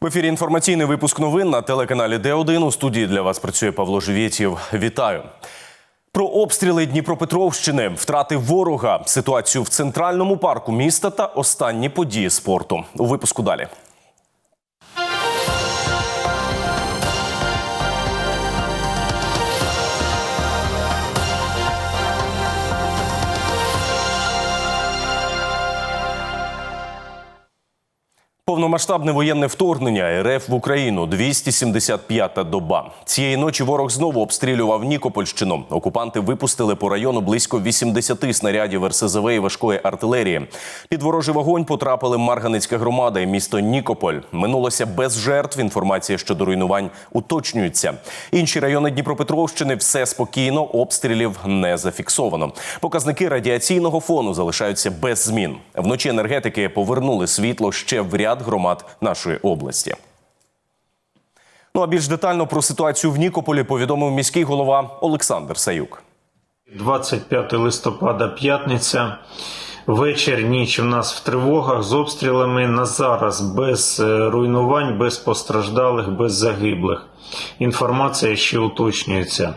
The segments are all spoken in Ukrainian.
В ефірі інформаційний випуск новин на телеканалі Д1. У студії для вас працює Павло Живєтєв. Вітаю. Про обстріли Дніпропетровщини, втрати ворога, ситуацію в центральному парку міста та останні події спорту. У випуску далі. Повномасштабне воєнне вторгнення РФ в Україну 275-та доба. Цієї ночі ворог знову обстрілював Нікопольщину. Окупанти випустили по району близько 80 снарядів РСЗВ і важкої артилерії. Під ворожий вогонь потрапили Марганицька громада і місто Нікополь. Минулося без жертв. Інформація щодо руйнувань уточнюється. Інші райони Дніпропетровщини все спокійно. Обстрілів не зафіксовано. Показники радіаційного фону залишаються без змін. Вночі енергетики повернули світло ще в ряд громад нашої області. Ну а більш детально про ситуацію в Нікополі повідомив міський голова Олександр Саюк. 25 листопада, п'ятниця. Вечір, ніч у нас в тривогах з обстрілами на зараз без е, руйнувань, без постраждалих, без загиблих. Інформація ще уточнюється.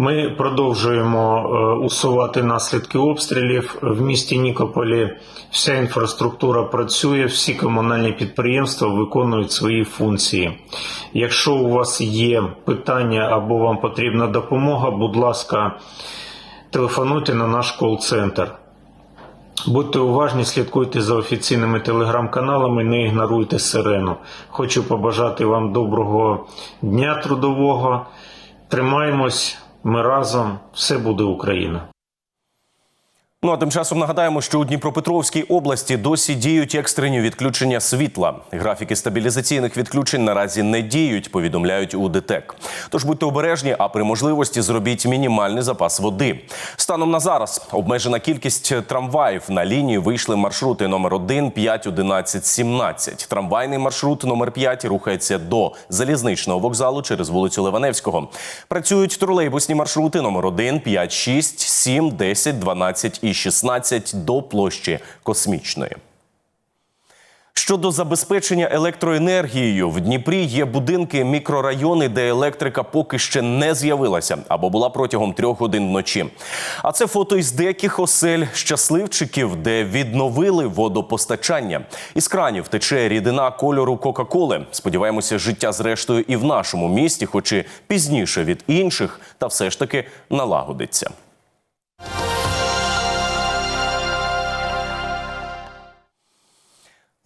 Ми продовжуємо е, усувати наслідки обстрілів. В місті Нікополі вся інфраструктура працює, всі комунальні підприємства виконують свої функції. Якщо у вас є питання або вам потрібна допомога, будь ласка, телефонуйте на наш кол-центр. Будьте уважні, слідкуйте за офіційними телеграм-каналами, не ігноруйте сирену. Хочу побажати вам доброго дня трудового. Тримаємось, ми разом, все буде Україна. Ну а тим часом нагадаємо, що у Дніпропетровській області досі діють екстрені відключення світла. Графіки стабілізаційних відключень наразі не діють, повідомляють у ДТЕК. Тож будьте обережні, а при можливості зробіть мінімальний запас води. Станом на зараз обмежена кількість трамваїв на лінії вийшли маршрути номер 1, 5, 11, 17. Трамвайний маршрут номер 5 рухається до залізничного вокзалу через вулицю Ливаневського. Працюють тролейбусні маршрути номер 1, 5, 6, 7, 10, 12 і 16 до площі Космічної. Щодо забезпечення електроенергією в Дніпрі є будинки, мікрорайони, де електрика поки ще не з'явилася або була протягом трьох годин вночі. А це фото із деяких осель щасливчиків, де відновили водопостачання. Із кранів тече рідина кольору Кока-Коли. Сподіваємося, життя зрештою і в нашому місті, хоч і пізніше від інших, та все ж таки налагодиться.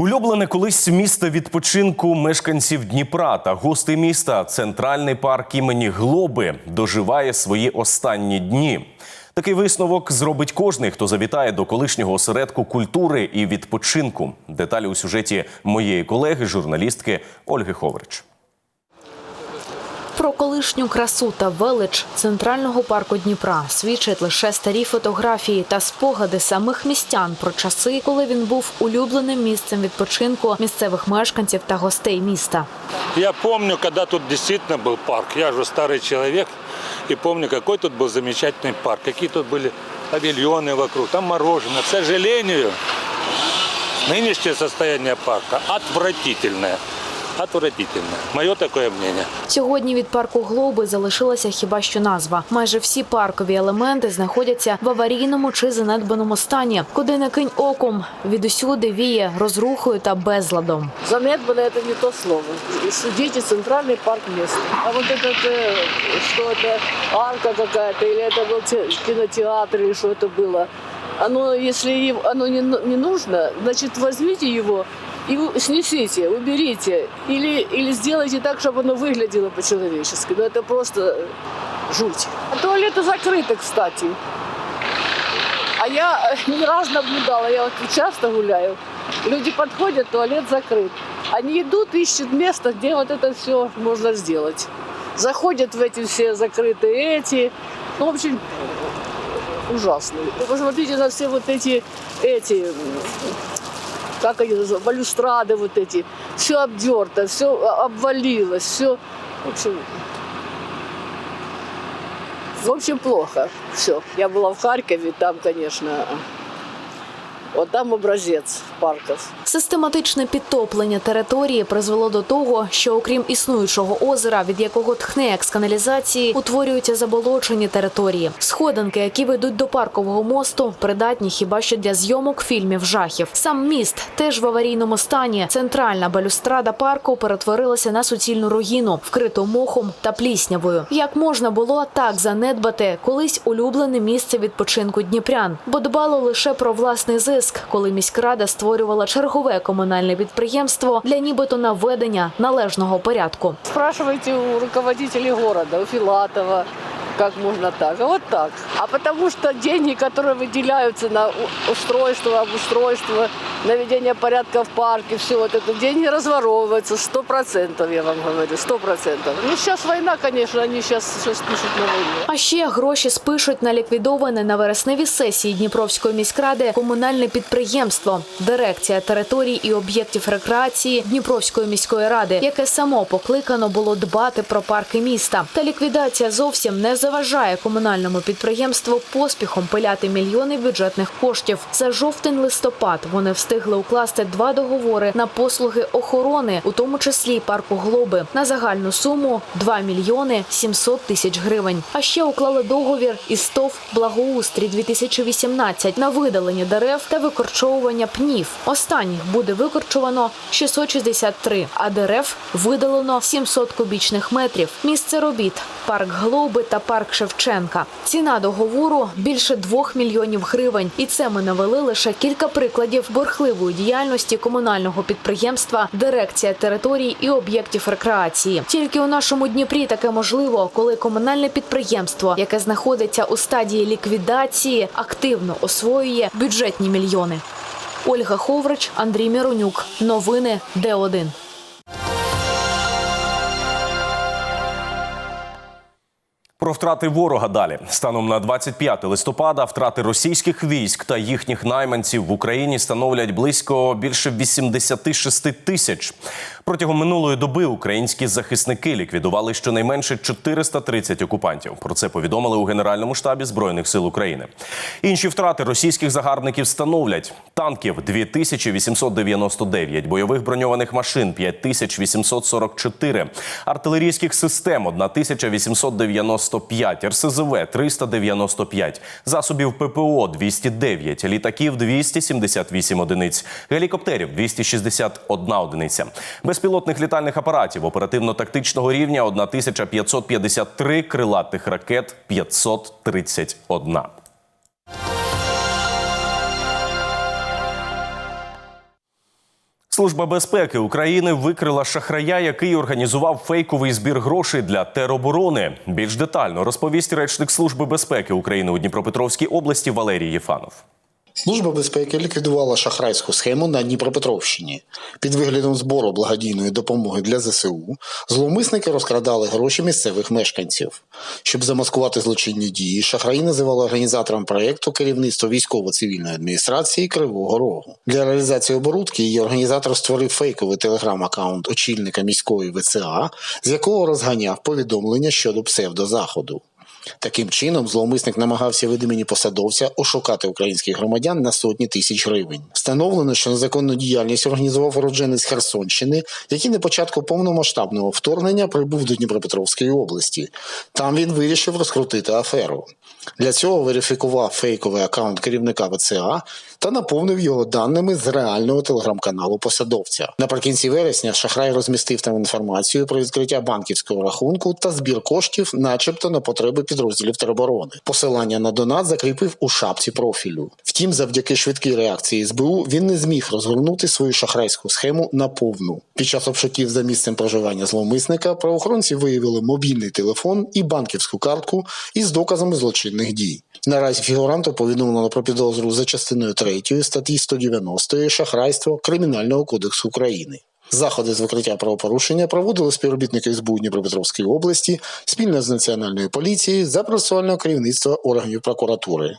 Улюблене колись місто відпочинку мешканців Дніпра та гостей міста центральний парк імені Глоби доживає свої останні дні. Такий висновок зробить кожний, хто завітає до колишнього осередку культури і відпочинку. Деталі у сюжеті моєї колеги, журналістки Ольги Ховрич. Про колишню красу та велич центрального парку Дніпра свідчать лише старі фотографії та спогади самих містян про часи, коли він був улюбленим місцем відпочинку місцевих мешканців та гостей міста. Я помню, когда тут действительно был парк. Я же старый человек и помню, какой тут был замечательный парк. Какие тут были павильоны вокруг, там мороженое. К сожалению, нынешнее состояние парка отвратительное. Отвратительное. Мое такое мнение. Сьогодні від парку Глоби залишилася хіба що назва. Майже всі паркові елементи знаходяться в аварійному чи занедбаному стані, куди не кинь оком. Відусюди віє розрухою та безладом. Занедбано это не то слово. Судите центральный парк места. А вот этот, э, что это, арка какая-то, или это был те- кинотеатр, или что это было. Оно, если ев- оно не, ну- не нужно, значит, возьмите его и снесите, уберите. Или, или сделайте так, чтобы оно выглядело по-человечески. Но это просто э, жуть. А туалеты закрыты, кстати. А я э, не раз наблюдала, я вот часто гуляю. Люди подходят, туалет закрыт. Они идут, ищут место, где вот это все можно сделать. Заходят в эти все закрытые эти. Ну, в общем, ужасно. Посмотрите на все вот эти, эти, как они называются, балюстрады вот эти. Все обдерто, все обвалилось, все, в общем, в общем, плохо. Все. Я была в Харькове, там, конечно, Вот там образец парков. Систематичне підтоплення території призвело до того, що окрім існуючого озера, від якого тхне як з каналізації, утворюються заболочені території. Сходинки, які ведуть до паркового мосту, придатні хіба що для зйомок фільмів жахів. Сам міст теж в аварійному стані. Центральна балюстрада парку перетворилася на суцільну руїну, вкриту мохом та пліснявою. Як можна було так занедбати колись улюблене місце відпочинку дніпрян, бо дбало лише про власний зиск, коли міськрада створювала чергове комунальне підприємство для нібито наведення належного порядку. Спрашивайте у руководителей города, у Филатова, как можно так. А вот так. А потому что деньги, которые выделяются на у- устройство, обустройство, наведение порядка в парке, все вот это, деньги разворовываются, сто процентов, я вам говорю, сто процентов. Ну, сейчас война, конечно, они сейчас все спишут на войну. А ще гроші спишуть на ліквідоване на вересневій сесії Дніпровської міськради комунальне підприємство, дирекція територій і об'єктів рекреації Дніпровської міської ради, яке само покликано було дбати про парки міста. Та ліквідація зовсім не заважає комунальному підприємству поспіхом пиляти мільйони бюджетних коштів. За жовтень-листопад вони встигли укласти два договори на послуги охорони, у тому числі парку Глоби, на загальну суму 2 мільйони 700 тисяч гривень. А ще уклали договір із ТОВ Благоустрій 2018 на видалення дерев та викорчовування пнів. Останніх буде викорчовано 663, а дерев видалено 700 кубічних метрів. Місце робіт парк Глоби та парк Шевченка. Ціна договору більше 2 мільйонів гривень. І це ми навели лише кілька прикладів бурхливої діяльності комунального підприємства Дирекція територій і об'єктів рекреації. Тільки у нашому Дніпрі таке можливо, коли комунальне підприємство, яке знаходиться у стадії ліквідації, активно освоює бюджетні мільйони. Ольга Ховрич, Андрій Міронюк. Новини Д1. Про втрати ворога далі станом на 25 листопада втрати російських військ та їхніх найманців в Україні становлять близько більше 86 тисяч. Протягом минулої доби українські захисники ліквідували щонайменше 430 окупантів. Про це повідомили у Генеральному штабі збройних сил України. Інші втрати російських загарбників становлять танків 2899, бойових броньованих машин 5844, артилерійських систем 1895, РСЗВ 395, засобів ППО 209, літаків 278 одиниць, гелікоптерів 261 одиниця, безпілотних літальних апаратів оперативно-тактичного рівня 1553, крилатих ракет 531. Служба безпеки України викрила шахрая, який організував фейковий збір грошей для тероборони. Більш детально розповість речник Служби безпеки України у Дніпропетровській області Валерій Єфанов. Служба безпеки ліквідувала шахрайську схему на Дніпропетровщині. Під виглядом збору благодійної допомоги для ЗСУ зловмисники розкрадали гроші місцевих мешканців. Щоб замаскувати злочинні дії, шахраї називали організатором проєкту керівництво військово-цивільної адміністрації Кривого Рогу. Для реалізації оборудки її організатор створив фейковий телеграм-аккаунт очільника міської ВЦА, з якого розганяв повідомлення щодо псевдозаходу. Таким чином, зловмисник намагався від імені посадовця ошукати українських громадян на сотні тисяч гривень. Встановлено, що незаконну діяльність організував уродженець Херсонщини, який на початку повномасштабного вторгнення прибув до Дніпропетровської області. Там він вирішив розкрутити аферу. Для цього верифікував фейковий аккаунт керівника ВЦА та наповнив його даними з реального телеграм-каналу посадовця. Наприкінці вересня шахрай розмістив там інформацію про відкриття банківського рахунку та збір коштів, начебто на потреби підрозділів тероборони. Посилання на донат закріпив у шапці профілю. Втім, завдяки швидкій реакції СБУ він не зміг розгорнути свою шахрайську схему наповну. Під час обшуків за місцем проживання зловмисника правоохоронці виявили мобільний телефон і банківську картку із доказами злочинних дій. Наразі фігуранту повідомлено про підозру за частиною 3 статті 190 шахрайство Кримінального кодексу України. Заходи з викриття правопорушення проводили співробітники СБУ Дніпропетровської області спільно з національною поліцією за процесуального керівництва органів прокуратури.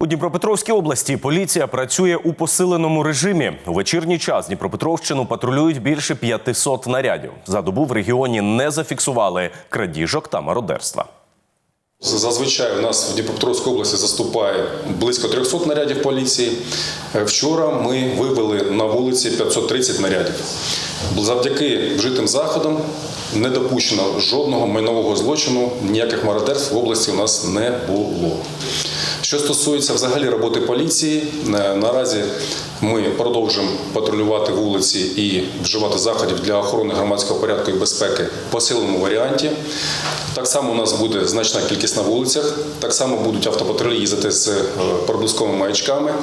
У Дніпропетровській області поліція працює у посиленому режимі. У вечірній час Дніпропетровщину патрулюють більше 500 нарядів. За добу в регіоні не зафіксували крадіжок та мародерства. Зазвичай у нас в Дніпропетровській області заступає близько 300 нарядів поліції. Е, Вчора ми вивели на вулиці 530 нарядів. Завдяки вжитим заходам не допущено жодного майнового злочину, ніяких мародерств в області у нас не було. Що стосується взагалі роботи поліції, е, наразі ми продовжуємо патрулювати вулиці і вживати заходів для охорони громадського порядку і безпеки в посиленому варіанті. Так само у нас буде значна кількість на вулицях, так само будуть автопатрулі їздити з е, проблисковими маячками,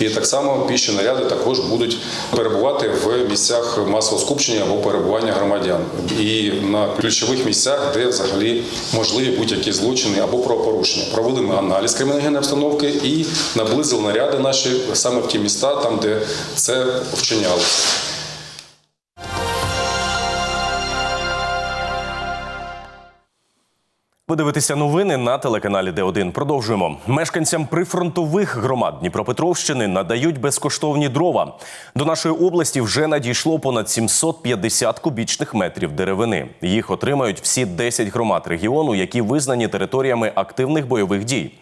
і так само піші наряди також будуть перебувати в місцях масового скупчення або перебування громадян і на ключових місцях, де взагалі можливі будь-які злочини або правопорушення. Провели ми аналіз криміногенної обстановки і наблизили наряди наші саме в ті міста, там де це вчинялося. Ви дивитеся новини на телеканалі Д1. Продовжуємо. Мешканцям прифронтових громад Дніпропетровщини надають безкоштовні дрова. До нашої області вже надійшло понад 750 кубічних метрів деревини. Їх отримають всі 10 громад регіону, які визнані територіями активних бойових дій.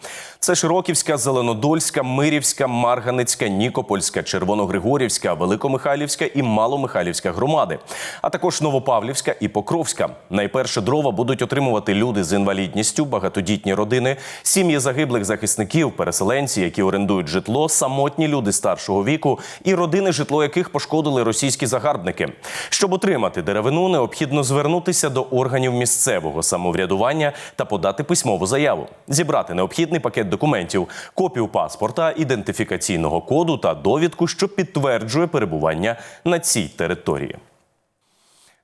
Це Широківська, Зеленодольська, Мирівська, Марганицька, Нікопольська, Червоногригорівська, Великомихайлівська і Маломихайлівська громади, а також Новопавлівська і Покровська. Найперше дрова будуть отримувати люди з інвалідністю, багатодітні родини, сім'ї загиблих захисників, переселенці, які орендують житло, самотні люди старшого віку і родини, житло яких пошкодили російські загарбники. Щоб отримати деревину, необхідно звернутися до органів місцевого самоврядування та подати письмову заяву, зібрати необхідний пакет документів, копію паспорта, ідентифікаційного коду та довідку, що підтверджує перебування на цій території.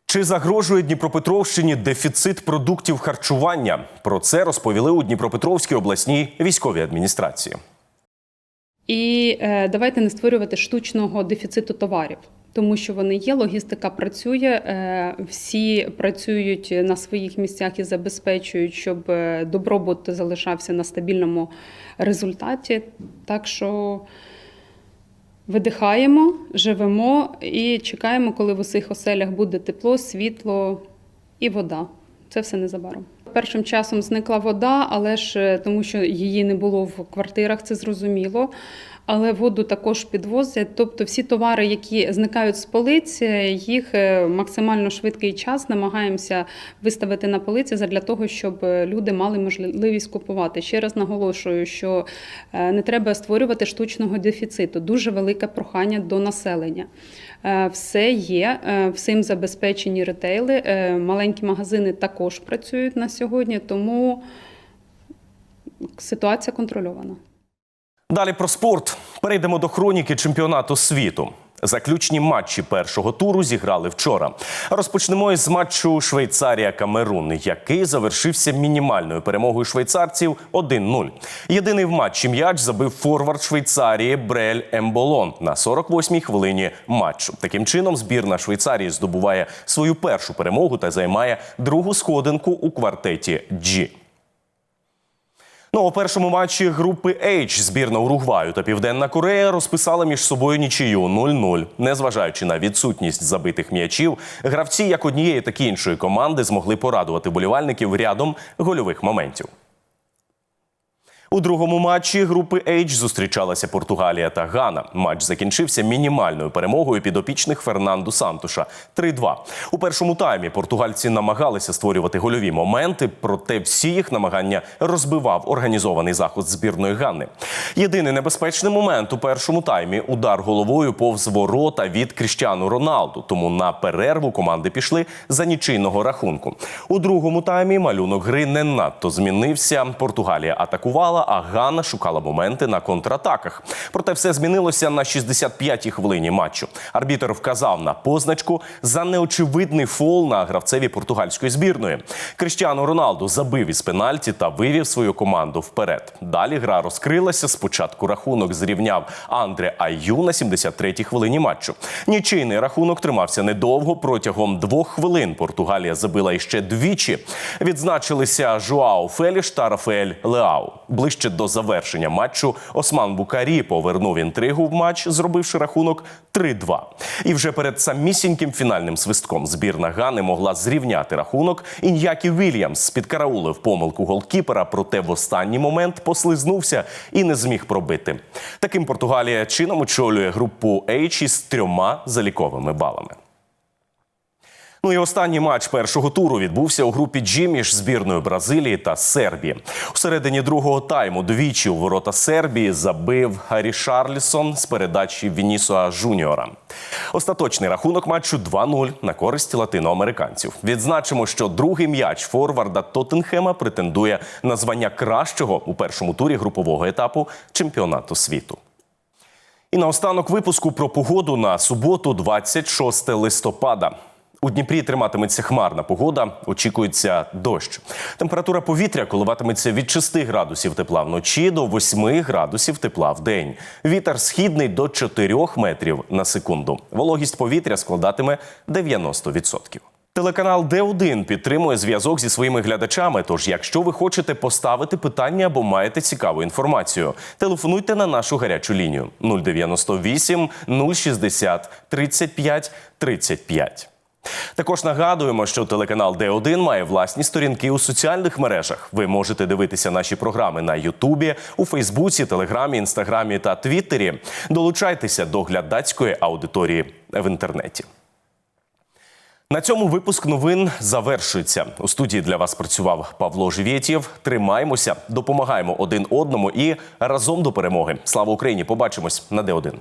Чи загрожує Дніпропетровщині дефіцит продуктів харчування? Про це розповіли у Дніпропетровській обласній військовій адміністрації. І е, давайте не створювати штучного дефіциту товарів, тому що вони є. Логістика працює, е, всі працюють на своїх місцях і забезпечують, щоб е, добробут залишався на стабільному результаті. Так що видихаємо, живемо і чекаємо, коли в усіх оселях буде тепло, світло і вода. Це все незабаром. Першим часом зникла вода, але ж е, тому, що її не було в квартирах, це зрозуміло. Але воду також підвозять. Тобто всі товари, які зникають з полиць, е, їх е, максимально швидкий час намагаємося виставити на полиці для того, щоб е, люди мали можливість купувати. Ще раз наголошую, що е, не треба створювати штучного дефіциту. Дуже велике прохання до населення. Все є, всім забезпечені ретейли. Маленькі магазини також працюють на сьогодні, тому ситуація контрольована. Далі про спорт. Перейдемо до хроніки чемпіонату світу. Заключні матчі першого туру зіграли вчора. Розпочнемо із матчу Швейцарія-Камерун, який завершився мінімальною перемогою швейцарців 1-0. Єдиний в матчі м'яч забив форвард Швейцарії Брель Емболон на 48-й хвилині матчу. Таким чином, збірна Швейцарії здобуває свою першу перемогу та займає другу сходинку у квартеті G. Ну, у першому матчі групи H збірна Уругваю та Південна Корея розписали між собою нічию 0-0. Незважаючи на відсутність забитих м'ячів, гравці як однієї, так і іншої команди змогли порадувати болівальників рядом гольових моментів. У другому матчі групи H зустрічалася Португалія та Гана. Матч закінчився мінімальною перемогою підопічних Фернанду Сантуша 3-2. У першому таймі португальці намагалися створювати гольові моменти, проте всі їх намагання розбивав організований заход збірної Ганни. Єдиний небезпечний момент у першому таймі удар головою повз ворота від Кріштіану Роналду. Тому на перерву команди пішли за нічийного рахунку. У другому таймі малюнок гри не надто змінився. Португалія атакувала, а Гана шукала моменти на контратаках. Проте все змінилося на 65-й хвилині матчу. Арбітер вказав на позначку за неочевидний фол на гравцеві португальської збірної. Кріштіану Роналду забив із пенальті та вивів свою команду вперед. Далі гра розкрилася. Спочатку рахунок зрівняв Андре Аю на 73-й хвилині матчу. Нічийний рахунок тримався недовго. Протягом двох хвилин Португалія забила іще двічі. Відзначилися Жуау Феліш та Рафаель Леау. Ближче до завершення матчу Осман Букарі повернув інтригу в матч, зробивши рахунок 3-2. І вже перед самісіньким фінальним свистком збірна Гани могла зрівняти рахунок. Ін'які Вільямс підкараулив помилку голкіпера, проте в останній момент послизнувся і не зміг пробити. Таким Португалія чином очолює групу H із трьома заліковими балами. Ну і останній матч першого туру відбувся у групі G між збірною Бразилії та Сербії. У середині другого тайму двічі у ворота Сербії забив Гаррі Шарлісон з передачі Вінісуа Жуніора. Остаточний рахунок матчу 2-0 на користь латиноамериканців. Відзначимо, що другий м'яч форварда Тоттенхема претендує на звання кращого у першому турі групового етапу чемпіонату світу. І наостанок випуску про погоду на суботу, 26 листопада. У Дніпрі триматиметься хмарна погода, очікується дощ. Температура повітря коливатиметься від 6 градусів тепла вночі до 8 градусів тепла в день. Вітер східний до 4 метрів на секунду. Вологість повітря складатиме 90%. Телеканал Д1 підтримує зв'язок зі своїми глядачами. Тож, якщо ви хочете поставити питання або маєте цікаву інформацію, телефонуйте на нашу гарячу лінію 098 060 35 35. Також нагадуємо, що телеканал Д1 має власні сторінки у соціальних мережах. Ви можете дивитися наші програми на Ютубі, у Фейсбуці, Телеграмі, Інстаграмі та Твіттері. Долучайтеся до глядацької аудиторії в інтернеті. На цьому випуск новин завершується. У студії для вас працював Павло Живєтєв. Тримаємося, допомагаємо один одному і разом до перемоги. Слава Україні! Побачимось на Д1.